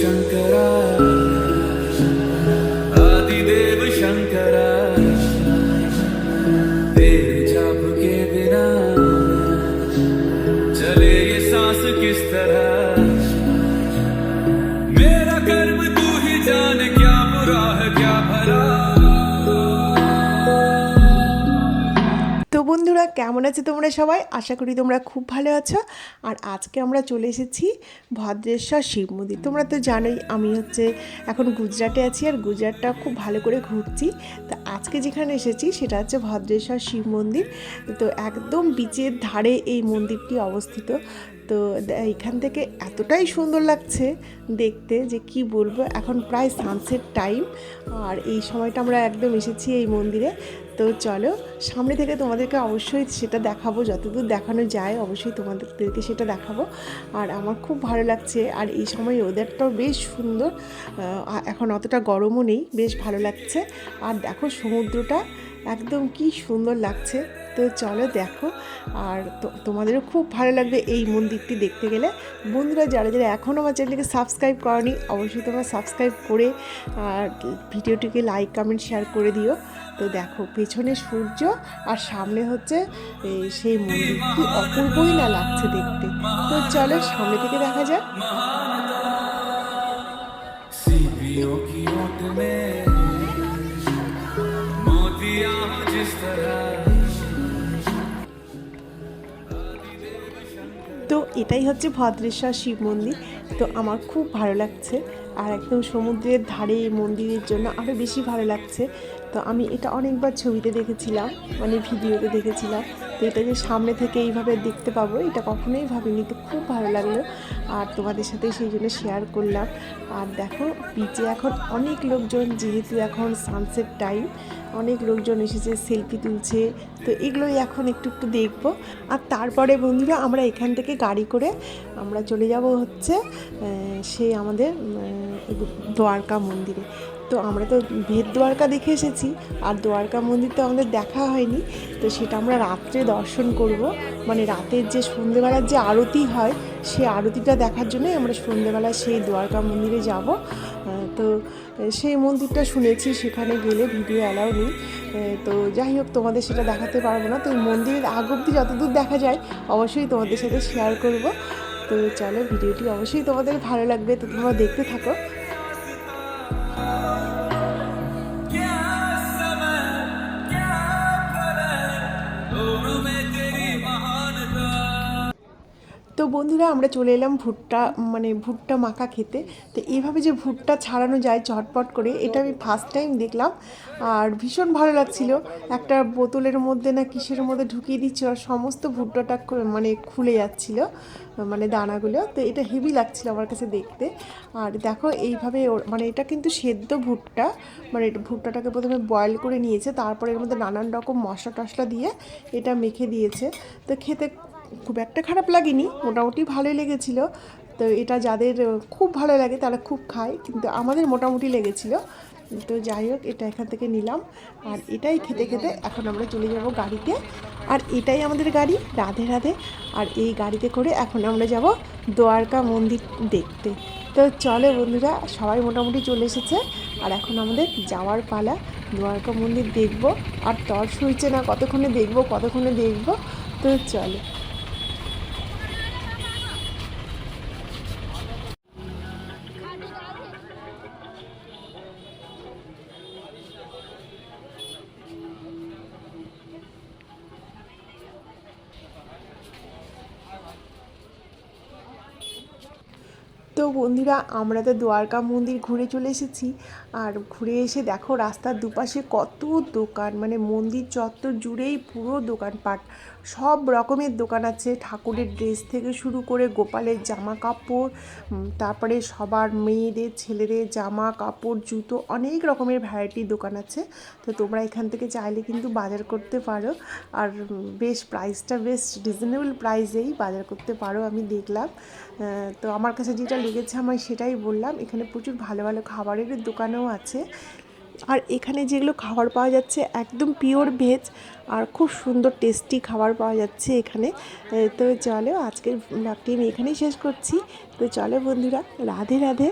शङ्करा কেমন আছে তোমরা সবাই? আশা করি তোমরা খুব ভালো আছো। আর আজকে আমরা চলে এসেছি ভদ্রেশ্বর শিব মন্দির। তোমরা তো জানোই আমি হচ্ছে এখন গুজরাটে আছি আর গুজরাটটা খুব ভালো করে ঘুরছি। তো আজকে যেখানে এসেছি সেটা হচ্ছে ভদ্রেশ্বর শিব মন্দির। তো একদম বিচের ধারে এই মন্দিরটি অবস্থিত। তো এখান থেকে এতটাই সুন্দর লাগছে দেখতে যে কি বলব? এখন প্রায় সানসেট টাইম আর এই সময়টা আমরা একদম এসেছি এই মন্দিরে। তো চলো, সামনে থেকে তোমাদেরকে অবশ্যই সেটা দেখাবো, যতদূর দেখানো যায় অবশ্যই তোমাদেরকে সেটা দেখাবো। আর আমার খুব ভালো লাগছে, আর এই সময় ওদেরটাও বেশ সুন্দর এখন অতটা গরমও নেই, বেশ ভালো লাগছে। আর দেখো সমুদ্রটা, একদম কি সুন্দর লাগছে। তো চলো দেখো। আর তোমাদেরও খুব ভালো লাগবে এই মন্দিরটি দেখতে গেলে। বন্ধুরা, যারা যারা এখনও আমার চ্যানেলকে সাবস্ক্রাইব করনি, অবশ্যই তোমরা সাবস্ক্রাইব করে, আর ভিডিওটিকে লাইক কমেন্ট শেয়ার করে দিও। তো দেখো, পেছনে সূর্য আর সামনে হচ্ছে সেই মন্দির। কি অপূর্বই না লাগছে দেখতে। তো চলো, সামনে থেকে দেখা যাক। তো এটাই হচ্ছে ভদ্রেশ্বর শিব মন্দির। তো আমার খুব ভালো লাগছে। আর একদম সমুদ্রের ধারে মন্দিরের জন্য আরও বেশি ভালো লাগছে। তো আমি এটা অনেকবার ছবিতে দেখেছিলাম মানে ভিডিওতে দেখেছিলাম। তো এটা যে সামনে থেকে এইভাবে দেখতে পাবো, এটা কখনোই ভাবিনি। তো খুব ভালো লাগল। আর তোমাদের সাথে সেই জন্য শেয়ার করলাম। আর দেখো বিচে এখন অনেক লোকজন, যেহেতু এখন সানসেট টাইম অনেক লোকজন এসেছে সেলফি তুলছে। তো এগুলোই এখন একটু একটু দেখব। আর তারপরে বন্ধুরা, আমরা এখান থেকে গাড়ি করে আমরা চলে যাব হচ্ছে সেই আমাদের দ্বারকা মন্দিরে। তো আমরা তো ভেদ দ্বারকা দেখে এসেছি, আর দ্বারকা মন্দির তো আমাদের দেখা হয়নি, তো সেটা আমরা রাত্রে দর্শন করব। মানে রাতের যে সন্ধেবেলার যে আরতি হয় সেই আরতিটা দেখার জন্যই আমরা সন্ধেবেলা সেই দ্বারকা মন্দিরে যাব। তো সেই মন্দিরটা শুনেছি, সেখানে গেলে ভিডিও অ্যালাউ নেই। তো যাই হোক, তোমাদের সেটা দেখাতে পারব না। তো মন্দিরের আগ অব্দি যতদূর দেখা যায়, অবশ্যই তোমাদের সাথে শেয়ার করব। তো চলো, ভিডিওটি অবশ্যই তোমাদের ভালো লাগবে, তো তোমরা দেখতে থাকো। তো বন্ধুরা, আমরা চলে এলাম ভুট্টা মানে ভুট্টা মাখা খেতে। তো এইভাবে যে ভুট্টা ছাড়ানো যায় চটপট করে, এটা আমি ফার্স্ট টাইম দেখলাম। আর ভীষণ ভালো লাগছিল। একটা বোতলের মধ্যে না কিসের মধ্যে ঢুকিয়ে দিচ্ছিল, আর সমস্ত ভুট্টাটা মানে খুলে যাচ্ছিল মানে দানাগুলো। তো এটা হেভি লাগছিল আমার কাছে দেখতে। আর দেখো, এইভাবে মানে এটা কিন্তু সেদ্ধ ভুট্টা। মানে ভুট্টাটাকে প্রথমে বয়েল করে নিয়েছে, তারপরে এর মধ্যে নানান রকম মশলা টশলা দিয়ে এটা মেখে দিয়েছে। তো খেতে খুব একটা খারাপ লাগেনি, মোটামুটি ভালোই লেগেছিল। তো এটা যাদের খুব ভালো লাগে তারা খুব খায়, কিন্তু আমাদের মোটামুটি লেগেছিল। তো যাই হোক, এটা এখান থেকে নিলাম। আর এটাই খেতে খেতে এখন আমরা চলে যাব গাড়িতে। আর এটাই আমাদের গাড়ি, রাধে রাধে। আর এই গাড়িতে করে এখন আমরা যাব দ্বারকা মন্দির দেখতে। তো চলে বন্ধুরা, সবাই মোটামুটি চলে এসেছে। আর এখন আমাদের যাওয়ার পালা, দ্বারকা মন্দির দেখব। আর তর সইছে না, কতক্ষণে দেখব কতক্ষণে দেখব? তো চলে। তো বন্ধুরা, আমরা তো দ্বারকা মন্দির ঘুরে চলে এসেছি। আর ঘুরে এসে দেখো, রাস্তার দুপাশে কত দোকান মানে মন্দির চত্বর জুড়েই পুরো দোকানপাট। সব রকমের দোকান আছে, ঠাকুরের ড্রেস থেকে শুরু করে গোপালের জামা কাপড় তারপরে সবার মেয়েদের, ছেলেদের জামা কাপড় জুতো, অনেক রকমের ভ্যারাইটির দোকান আছে। তো তোমরা এখান থেকে চাইলে কিন্তু বাজার করতে পারো। আর বেশ প্রাইসটা বেশ রিজনেবল প্রাইসেই বাজার করতে পারো আমি দেখলাম। তো আমার কাছে যেটা লেগেছে আমার সেটাই বললাম। এখানে প্রচুর ভালো ভালো খাবারের দোকানও আছে। আর এখানে যেগুলো খাবার পাওয়া যাচ্ছে, একদম পিওর ভেজ আর খুব সুন্দর টেস্টি খাবার পাওয়া যাচ্ছে এখানে। তো চলো আজকের ব্লগটি আমি এখানেই শেষ করছি। তো চলো বন্ধুরা, রাধে রাধে।